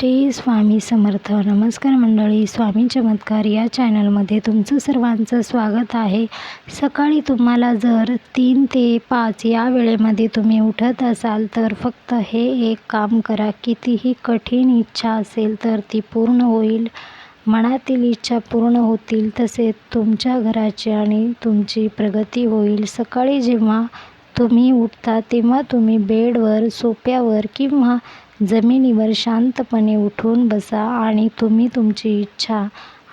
श्री स्वामी समर्थ. नमस्कार मंडळी स्वामी चमत्कार या चॅनलमध्ये तुमचं सर्वांचं स्वागत आहे. सकाळी तुम्हाला जर तीन ते पाच या वेळेमध्ये तुम्ही उठत असाल तर फक्त हे एक काम करा. कितीही कठीण इच्छा असेल तर ती पूर्ण होईल. मनातील इच्छा पूर्ण होतील तसेच तुमच्या घराची आणि तुमची प्रगती होईल. सकाळी जेव्हा तुम्ही उठता तेव्हा तुम्ही बेडवर सोप्यावर किंवा जमिनीवर शांतपणे उठून बसा आणि तुम्ही तुमची इच्छा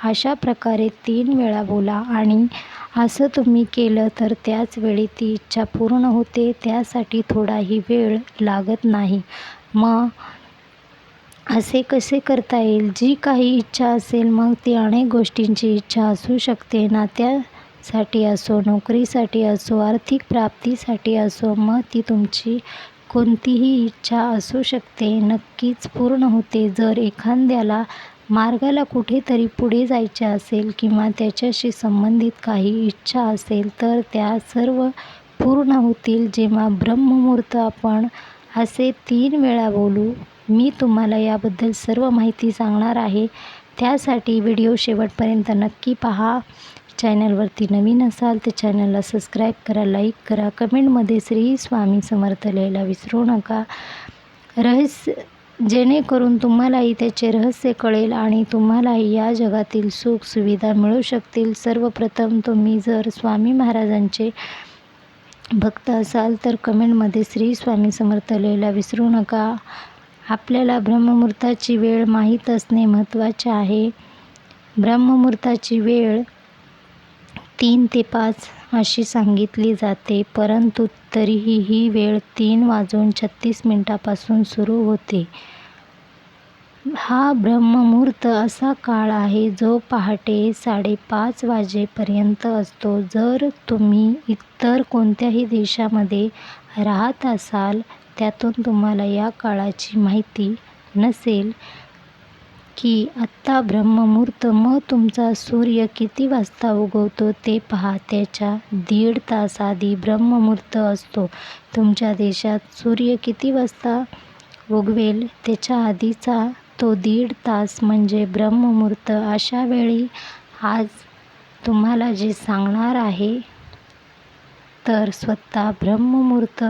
अशा प्रकारे तीन वेळा बोला आणि असं तुम्ही केलं तर त्याच वेळी ती इच्छा पूर्ण होते त्यासाठी थोडाही वेळ लागत नाही. मग असे कसे करता येईल? जी काही इच्छा असेल मग ती अनेक गोष्टींची इच्छा असू शकते. नात्यासाठी असो नोकरीसाठी असो आर्थिक प्राप्तीसाठी असो मग ती तुमची कोणतीही इच्छा असू शकते. नक्कीच पूर्ण होते. जर एखाद्याला मार्गाला कुठेतरी पुढे जायचे असेल किंवा त्याच्याशी संबंधित काही इच्छा असेल तर त्या सर्व पूर्ण होतील. जेव्हा ब्रह्ममुहूर्त आपण असे तीन वेळा बोलू मी तुम्हाला याबद्दल सर्व माहिती सांगणार आहे. त्यासाठी व्हिडिओ शेवटपर्यंत नक्की पहा. चॅनलवरती नवीन असाल तर चॅनलला सबस्क्राईब करा लाईक करा कमेंटमध्ये श्री स्वामी समर्थ लिहायला विसरू नका. रहस्य जेणेकरून तुम्हालाही त्याचे रहस्य कळेल आणि तुम्हालाही या जगातील सुख सुविधा मिळू शकतील. सर्वप्रथम तुम्ही जर स्वामी महाराजांचे भक्त असाल तर कमेंटमध्ये श्री स्वामी समर्थ लिहायला विसरू नका. आपल्याला ब्रह्ममुहूर्ताची वेळ माहीत असणे महत्त्वाचे आहे. ब्रह्ममुहूर्ताची वेळ तीन ते पाच अशी सांगितली जाते परंतु तरीही ही वेळ तीन वाजून छत्तीस मिनटापासून सुरू होते. हा ब्रह्ममुहूर्त असा काळ आहे जो पहाटे साडेपाच वाजेपर्यंत असतो. जर तुम्ही इतर कोणत्याही देशामध्ये राहत असाल त्यातून तुम्हाला या काळाची माहिती नसेल. की आत्ता ब्रह्ममुहूर्त मग तुमचा सूर्य किती वाजता उगवतो ते पहा. त्याच्या दीड तास आधी ब्रह्ममुहूर्त असतो. तुमच्या देशात सूर्य किती वाजता उगवेल? त्याच्या आधीचा तो दीड तास म्हणजे ब्रह्ममुहूर्त अशा वेळी आज तुम्हाला जे सांगणार आहे तर स्वतः ब्रह्ममुहूर्त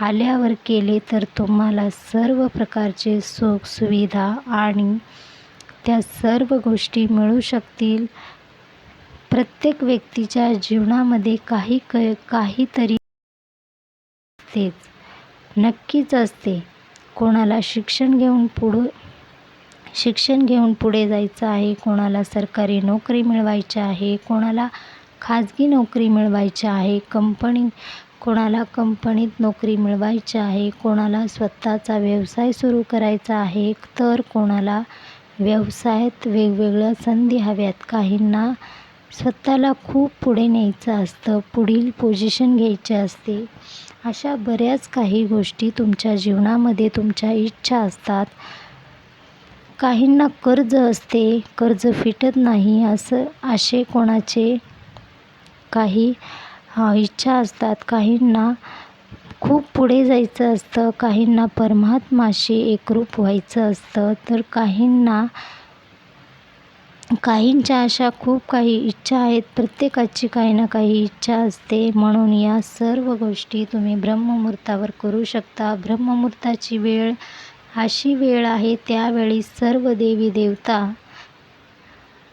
आल्यावर केले तर तुम्हाला सर्व प्रकारचे सुख सुविधा आणि त्या सर्व गोष्टी मिळू शकतील. प्रत्येक व्यक्तीच्या जीवनामध्ये काही क काहीतरी असतेच. नक्कीच असते. कोणाला शिक्षण घेऊन पुढं शिक्षण घेऊन पुढे जायचं आहे कोणाला सरकारी नोकरी मिळवायची आहे कोणाला खाजगी नोकरी मिळवायची आहे कंपनी कोणाला कंपनीत नोकरी मिळवायची आहे कोणाला स्वतःचा व्यवसाय सुरू करायचा आहे तर कोणाला व्यवसायात वेगवेगळ्या संधी हव्यात. काहींना स्वतःला खूप पुढे न्यायचं असतं पुढील पोझिशन घ्यायचे असते. अशा बऱ्याच काही गोष्टी तुमच्या जीवनामध्ये तुमच्या इच्छा असतात. काहींना कर्ज असते कर्ज फिटत नाही असं असे कोणाचे काही इच्छा असतात. काहींना खूप पुढे जायचं असतं काहींना परमात्माशी एकरूप व्हायचं असतं तर काहींना काहींच्या अशा खूप काही इच्छा आहेत. प्रत्येकाची काही ना काही इच्छा असते. म्हणून या सर्व गोष्टी तुम्ही ब्रह्ममुहूर्तावर करू शकता. ब्रह्ममुहूर्ताची वेळ अशी वेळ आहे त्यावेळी सर्व देवी देवता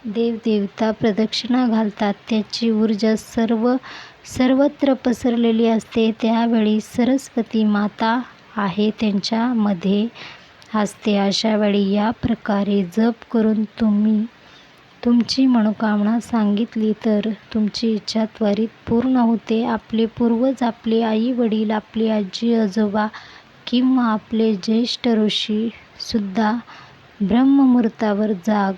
देवदेवता प्रदक्षिणा घालतात. त्याची ऊर्जा सर्व सर्वत्र पसरलेली असते त्यावेळी सरस्वती माता आहे त्यांच्यामध्ये असते. अशावेळी या प्रकारे जप करून तुम्ही तुमची मनोकामना सांगितली तर तुमची इच्छा त्वरित पूर्ण होते. आपले पूर्वज आपले आई वडील आपली आजी आजोबा किंवा आपले ज्येष्ठ ऋषीसुद्धा ब्रह्ममुहूर्तावर जाग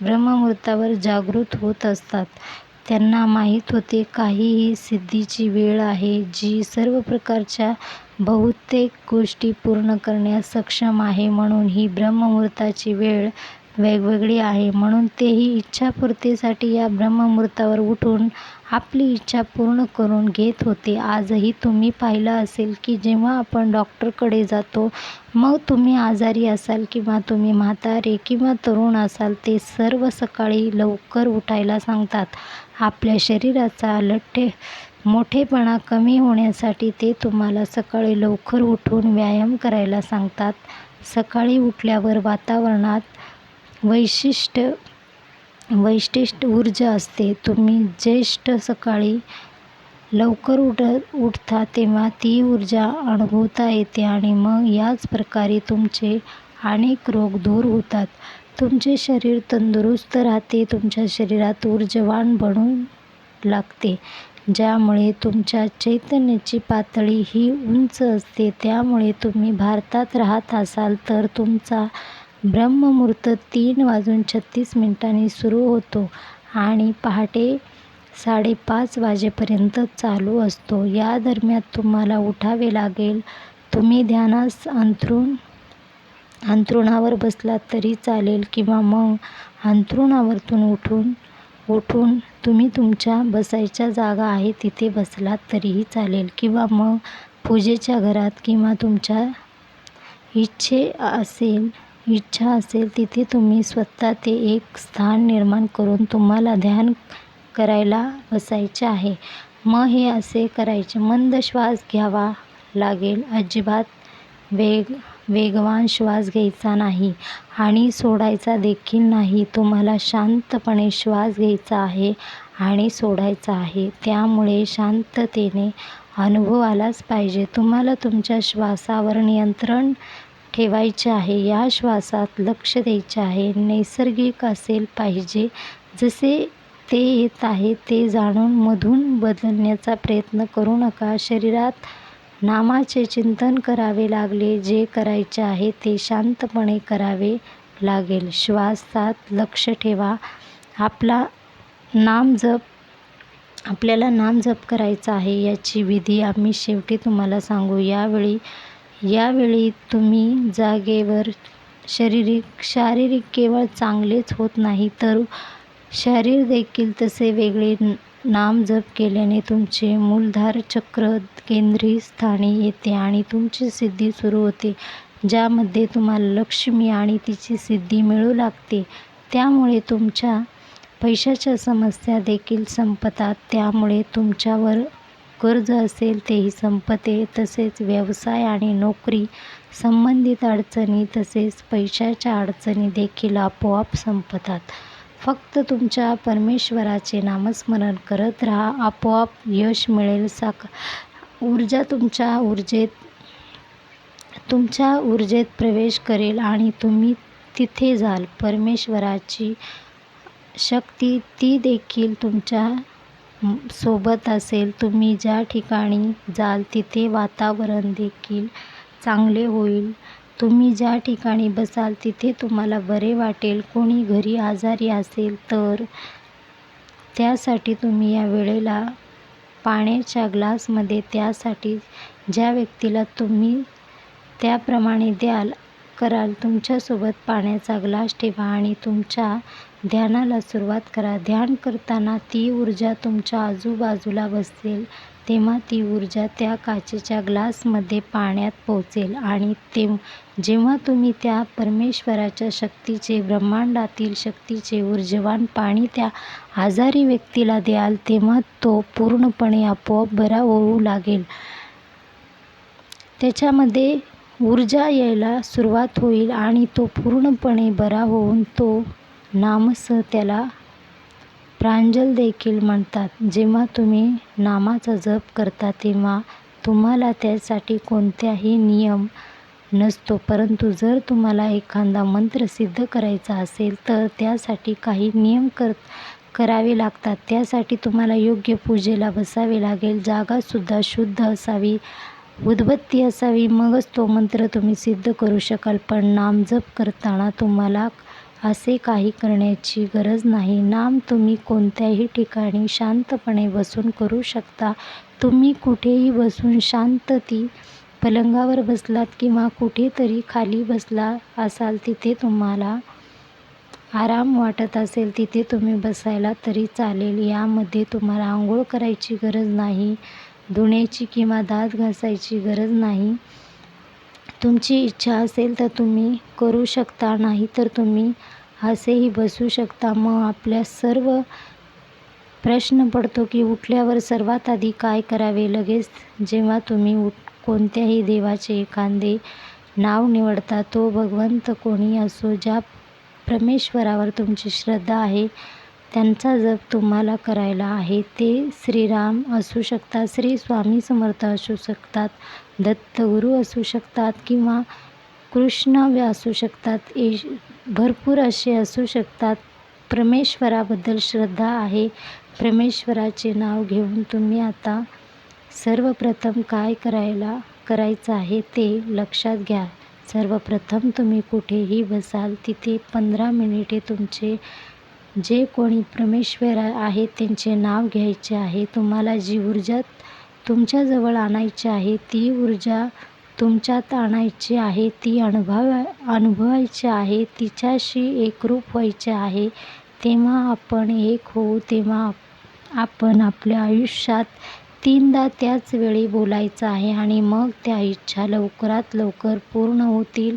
ब्रह्ममुहूर्तावर जागृत होत असतात. त्यांना माहीत होते काहीही सिद्धीची वेळ आहे जी सर्व प्रकारच्या बहुतेक गोष्टी पूर्ण करण्यास सक्षम आहे म्हणून ही ब्रह्ममुहूर्ताची वेळ वेगवेगळी आहे. म्हणून तेही इच्छापूर्तीसाठी या ब्रह्ममुहूर्तावर उठून आपली इच्छा पूर्ण करून घेत होते. आजही तुम्ही पाहिलं असेल की जेव्हा आपण डॉक्टरकडे जातो मग तुम्ही आजारी असाल किंवा तुम्ही म्हातारे किंवा तरुण असाल ते सर्व सकाळी लवकर उठायला सांगतात. आपल्या शरीराचा लठ्ठे मोठेपणा कमी होण्यासाठी ते तुम्हाला सकाळी लवकर उठून व्यायाम करायला सांगतात. सकाळी उठल्यावर वातावरणात वैशिष्ट्य वैशिष्ट्य ऊर्जा असते. तुम्ही ज्येष्ठ सकाळी लवकर उठ उठता तेव्हा ती ऊर्जा अनुभवता येते आणि मग याच प्रकारे तुमचे अनेक रोग दूर होतात. तुमचे शरीर तंदुरुस्त राहते तुमच्या शरीरात ऊर्जावान बनून लागते ज्यामुळे तुमच्या चैतन्याची पातळी ही उंच असते. त्यामुळे तुम्ही भारतात राहत असाल तर तुमचा ब्रह्ममुहूर्त तीन वाजून छत्तीस मिनिटांनी सुरू होतो आणि पहाटे साडेपाच वाजेपर्यंत चालू असतो. या दरम्यान तुम्हाला उठावे लागेल. तुम्ही ध्यानास अंथरूण अंथरुणावर बसलात तरी चालेल किंवा मग अंथरुणावरतून उठून उठून तुम्ही तुमच्या बसायच्या जागा आहे तिथे बसलात तरीही चालेल किंवा मग पूजेच्या घरात किंवा तुमच्या इच्छे असेल इच्छा असेल तिथे तुम्ही स्वतः ते एक स्थान निर्माण करून तुम्हाला ध्यान करायला बसायचे आहे. मग हे असे करायचे. मंद श्वास घ्यावा लागेल. अजिबात वेग वेगवान श्वास घ्यायचा नाही आणि सोडायचा देखील नाही. तुम्हाला शांतपणे श्वास घ्यायचा आहे आणि सोडायचा आहे. त्यामुळे शांततेने अनुभव आलाच पाहिजे. तुम्हाला तुमच्या श्वासावर नियंत्रण ठेवायचे आहे. या श्वासात लक्ष द्यायचे आहे. नैसर्गिक असेल पाहिजे. जसे ते येत आहे ते जाणून मधून बदलण्याचा प्रयत्न करू नका. शरीरात नामाचे चिंतन करावे लागले. जे करायचे आहे ते शांतपणे करावे लागेल. श्वासात लक्ष ठेवा. आपला नाम जप. आपल्याला नाम जप करायचा आहे याची विधी आम्ही शेवटी तुम्हाला सांगू. यावेळी यावेळी तुम्ही जागेवर शारीरिक शारीरिक केवळ चांगलेच होत नाही तर शरीर देखील तसे वेगळे नाम जप केल्याने तुमचे मूलधार चक्र केंद्रीय स्थानी येते आणि तुमची सिद्धी सुरू होते ज्यामध्ये तुम्हाला लक्ष्मी आणि तिची सिद्धी मिळू लागते. त्यामुळे तुमच्या पैशाच्या समस्या देखील संपतात. त्यामुळे तुमच्यावर कर्ज असेल तेही संपते. तसेच व्यवसाय आणि नोकरी संबंधित अडचणी तसेच पैशाच्या अडचणी देखील आपोआप संपतात. फक्त तुमच्या परमेश्वराचे नामस्मरण करत राहा. आपोआप यश मिळेल. साक ऊर्जा तुमच्या ऊर्जेत तुमच्या ऊर्जेत प्रवेश करेल आणि तुम्ही तिथे जाल. परमेश्वराची शक्ती ती देखील तुमच्या सोबत असेल तुम्ही ज्या ठिकाणी जाल तिथे वातावरण देखील चांगले होईल. तुम्ही ज्या ठिकाणी बसाल तिथे तुम्हाला बरे वाटेल. कोणी घरी आजारी असेल तर त्यासाठी तुम्ही या वेळेला पाण्याच्या ग्लासमध्ये त्यासाठी ज्या व्यक्तीला तुम्ही त्याप्रमाणे द्याल कराल तुमच्यासोबत पाण्याचा ग्लास ठेवा आणि तुमच्या ध्यानाला सुरुवात करा. ध्यान करताना ती ऊर्जा तुमच्या आजूबाजूला बसेल. तेव्हा ती ऊर्जा त्या काचेच्या ग्लासमध्ये पाण्यात पोचेल आणि ते जेव्हा तुम्ही त्या परमेश्वराच्या शक्तीचे ब्रह्मांडातील शक्तीचे ऊर्जवान पाणी त्या आजारी व्यक्तीला द्याल तेव्हा तो पूर्णपणे आपोआप बरा होऊ लागेल. त्याच्यामध्ये ऊर्जा यायला सुरुवात होईल आणि तो पूर्णपणे बरा होऊन तो नामसह त्याला प्रांजल देखील म्हणतात. जेव्हा तुम्ही नामाचा जप करता तेव्हा तुम्हाला त्यासाठी कोणत्याही नियम नसतो. परंतु जर तुम्हाला एखादा मंत्र सिद्ध करायचा असेल तर त्यासाठी काही नियम कर करावे लागतात. त्यासाठी तुम्हाला योग्य पूजेला बसावे लागेल. जागासुद्धा शुद्ध असावी उदबत्ती असावी. मगच तो मंत्र तुम्ही सिद्ध करू शकाल. पण नाम जप करताना तुम्हाला असे काही करण्याची गरज नाही. नाम तुम्ही कोणत्याही ठिकाणी शांतपणे बसून करू शकता. तुम्ही कुठेही बसून शांतती पलंगावर बसलात किंवा कुठेतरी खाली बसला असाल तिथे तुम्हाला आराम वाटत असेल तिथे तुम्ही बसायला तरी चालेल. यामध्ये तुम्हाला आंघोळ करायची गरज नाही धुण्याची किंवा दात घासायची गरज नाही. तुमची इच्छा असेल तर तुम्ही करू शकता नाही तर तुम्ही असेही बसू शकता. मग आपल्या सर्व प्रश्न पडतो की उठल्यावर सर्वात आधी काय करावे? लगेच जेव्हा तुम्ही उठ कोणत्याही देवाचे एखादे नाव निवडता तो भगवंत कोणी असो ज्या परमेश्वरावर तुमची श्रद्धा आहे त्यांचा जप तुम्हाला करायला आहे. ते श्रीराम असू शकतात श्री स्वामी समर्थ असू शकतात दत्तगुरू असू शकतात किंवा कृष्ण असू शकतात ए भरपूर असे असू शकतात. परमेश्वराबद्दल श्रद्धा आहे. परमेश्वराचे नाव घेऊन तुम्ही आता सर्वप्रथम काय करायला करायचं आहे ते लक्षात घ्या. सर्वप्रथम तुम्ही कुठेही बसाल तिथे पंधरा मिनिटे तुमचे जे कोणी परमेश्वर आहे त्यांचे नाव घ्यायचे आहे तुम्हाला जी ऊर्जा तुमच्याजवळ आणायची आहे ती ऊर्जा तुमच्यात आणायची आहे ती अनुभव अनुभवायची आहे तिच्याशी एकरूप व्हायचे आहे. तेव्हा आपण एक होऊ तेव्हा आपण आपल्या आयुष्यात तीनदा त्याच वेळी बोलायचं आहे आणि मग त्या इच्छा लवकरात लवकर पूर्ण होतील.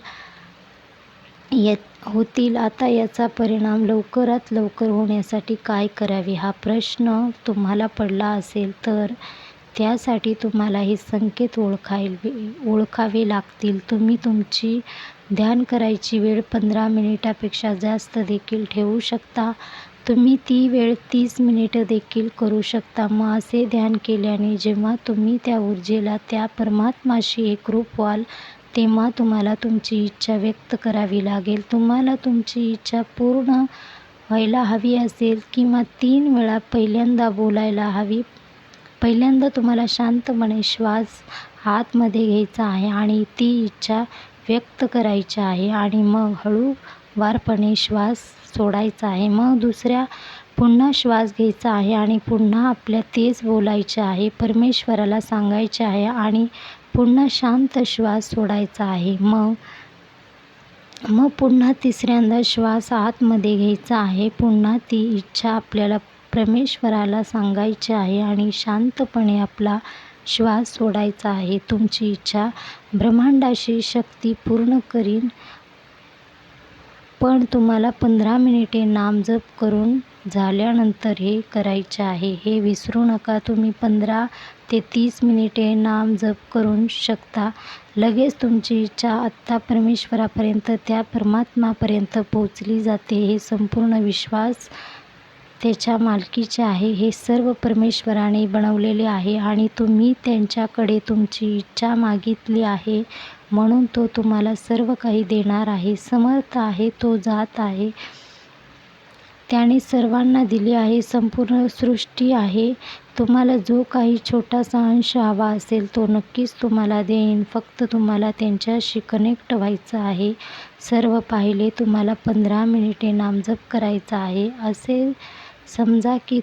येत होतील. आता याचा परिणाम लवकरात लवकर होण्यासाठी काय करावे हा प्रश्न तुम्हाला पडला असेल तर त्यासाठी तुम्हाला हे संकेत ओळखायला ओळखावे लागतील. तुम्ही तुमची ध्यान करायची वेळ पंधरा मिनिटापेक्षा जास्त देखील ठेवू शकता. तुम्ही ती वेळ तीस मिनिटं देखील करू शकता. मग असे ध्यान केल्याने जेव्हा तुम्ही त्या ऊर्जेला त्या परमात्माशी एकरूप व्हाल तेव्हा तुम्हाला तुमची इच्छा व्यक्त करावी लागेल. तुम्हाला तुमची इच्छा पूर्ण व्हायला हवी असेल किंवा तीन वेळा पहिल्यांदा बोलायला हवी. पहिल्यांदा तुम्हाला शांतपणे श्वास आतमध्ये घ्यायचा आहे आणि ती इच्छा व्यक्त करायची आहे आणि मग हळूवारपणे श्वास सोडायचा आहे. मग दुसऱ्या पुन्हा श्वास घ्यायचा आहे आणि पुन्हा आपल्या तेच बोलायचे आहे. परमेश्वराला सांगायचे आहे आणि पुन्हा शांत श्वास सोडायचा आहे. मग मग पुन्हा तिसऱ्यांदा श्वास आतमध्ये घ्यायचा आहे. पुन्हा ती इच्छा आपल्याला परमेश्वराला सांगायची आहे आणि शांतपणे आपला श्वास सोडायचा आहे. तुमची इच्छा ब्रह्मांडाशी शक्ती पूर्ण करीन. पण तुम्हाला पंधरा मिनिटे नामजप करून झाल्यानंतर हे करायचे आहे. हे विसरू नका. तुम्ही पंधरा ते तीस मिनिटे नामजप करून शकता. लगेच तुमची इच्छा आत्ता परमेश्वरापर्यंत त्या परमात्मापर्यंत पोचली जाते. हे संपूर्ण विश्वास त्याच्या मालकीचे आहे हे सर्व परमेश्वराने बनवलेले आहे आणि तुम्ही त्यांच्याकडे तुमची इच्छा मागितली आहे म्हणून तो तुम्हाला सर्व काही देणार आहे. समर्थ आहे तो जात आहे. त्याने सर्वांना दिले आहे संपूर्ण सृष्टी आहे. तुम्हाला जो काही छोटासा अंश हवा असेल तो नक्कीच तुम्हाला देईन. फक्त तुम्हाला त्यांच्याशी कनेक्ट व्हायचं आहे. सर्व पाहिले तुम्हाला पंधरा मिनिटे नामजप करायचा आहे. असे समजा की